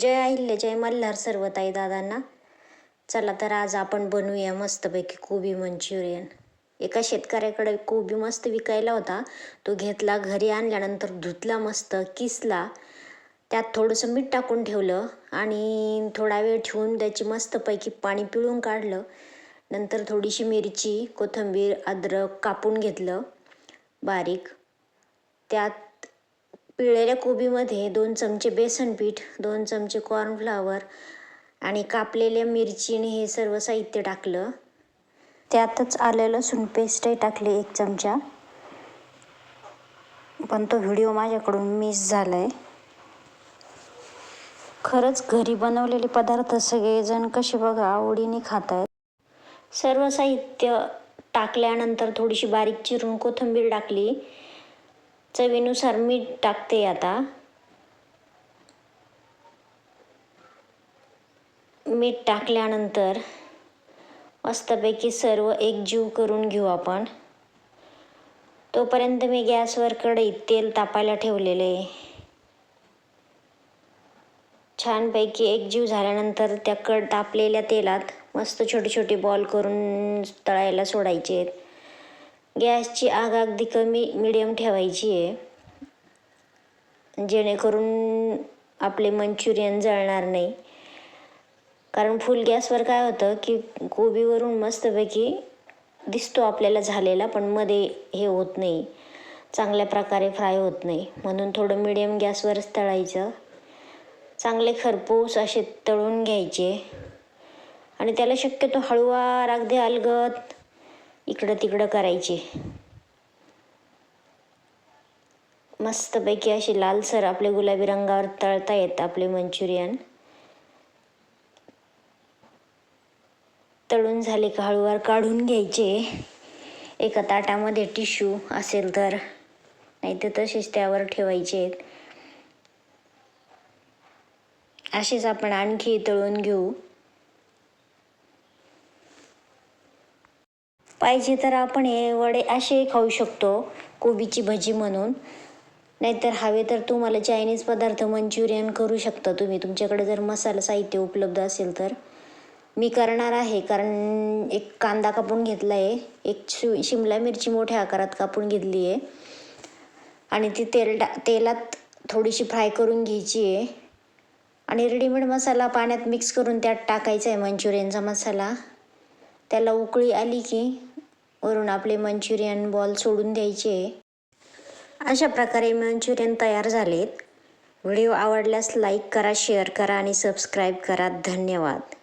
जय अहिल्य जय मल्हार सर्व ताई दादांना. चला तर आज आपण बनवूया मस्तपैकी कोबी मंचुरियन. एका शेतकऱ्याकडे कोबी मस्त विकायला होता. तो घेतला घरी आणल्यानंतर धुतला मस्त किसला. त्यात थोडंसं मीठ टाकून ठेवलं आणि थोडा वेळ ठेवून त्याची मस्तपैकी पाणी पिळून काढलं. नंतर थोडीशी मिरची कोथिंबीर अद्रक कापून घेतलं बारीक. त्यात पिळलेल्या कोबीमध्ये दोन चमचे बेसन पीठ दोन चमचे कॉर्नफ्लावर आणि कापलेल्या मिरचीने हे सर्व साहित्य टाकलं. त्यातच आलं लसूण पेस्टही टाकली एक चमचा. पण तो व्हिडिओ माझ्याकडून मिस झाला आहे खरंच घरी बनवलेले पदार्थ सगळेजण कसे बघा आवडीने खात आहेत सर्व साहित्य टाकल्यानंतर थोडीशी बारीक चिरून कोथिंबीर टाकली. चवीनुसार मीठ टाकते आता. मीठ टाकल्यानंतर मस्तपैकी सर्व एकजीव करून घेऊ आपण. तोपर्यंत मी गॅसवर कढईत तेल तापायला ठेवलेले. छानपैकी एकजीव झाल्यानंतर त्या कड तापलेल्या तेलात मस्त छोटे छोटे बॉल करून तळायला सोडायचे आहेत गॅसची आग अगदी कमी मिडियम ठेवायची आहे. जेणेकरून आपले मंचुरियन जळणार नाही. कारण फुल गॅसवर काय होतं की कोबीवरून मस्तपैकी दिसतो आपल्याला झालेला पण मध्ये हे होत नाही. चांगल्या प्रकारे फ्राय होत नाही. म्हणून थोडं मिडियम गॅसवरच तळायचं. चांगले खरपूस असे तळून घ्यायचे. आणि त्याला शक्यतो हळूवार अगदी अलगत इकडं तिकडं करायचे. मस्तपैकी असे लालसर आपले गुलाबी रंगावर तळता येत आपले मंचुरियन. तळून झाले का हळूवार काढून घ्यायचे. एका ताटामध्ये टिश्यू असेल तर नाही तर तसेच त्यावर ठेवायचे. असेच आपण आणखी तळून घेऊ. पाहिजे तर आपण हे वडे असे खाऊ शकतो कोबीची भजी म्हणून. नाहीतर हवे तर तुम्हाला चायनीज पदार्थ मंचुरियन करू शकता तुम्ही. तुमच्याकडे जर मसाला साहित्य उपलब्ध असेल तर. मी करणार आहे कारण एक कांदा कापून घेतला आहे एक शि शिमला मिरची मोठ्या आकारात कापून घेतली आहे. आणि ती तेल टा तेलात थोडीशी फ्राय करून घ्यायची आहे. आणि रेडीमेड मसाला पाण्यात मिक्स करून त्यात टाकायचा आहे मंचुरियनचा मसाला. त्याला उकळी आली की वरून आपले मंचुरियन बॉल सोडून द्यायचे. अशा प्रकारे मंचुरियन तयार झालेत. व्हिडिओ आवडल्यास लाईक करा शेअर करा आणि सबस्क्राईब करा. धन्यवाद.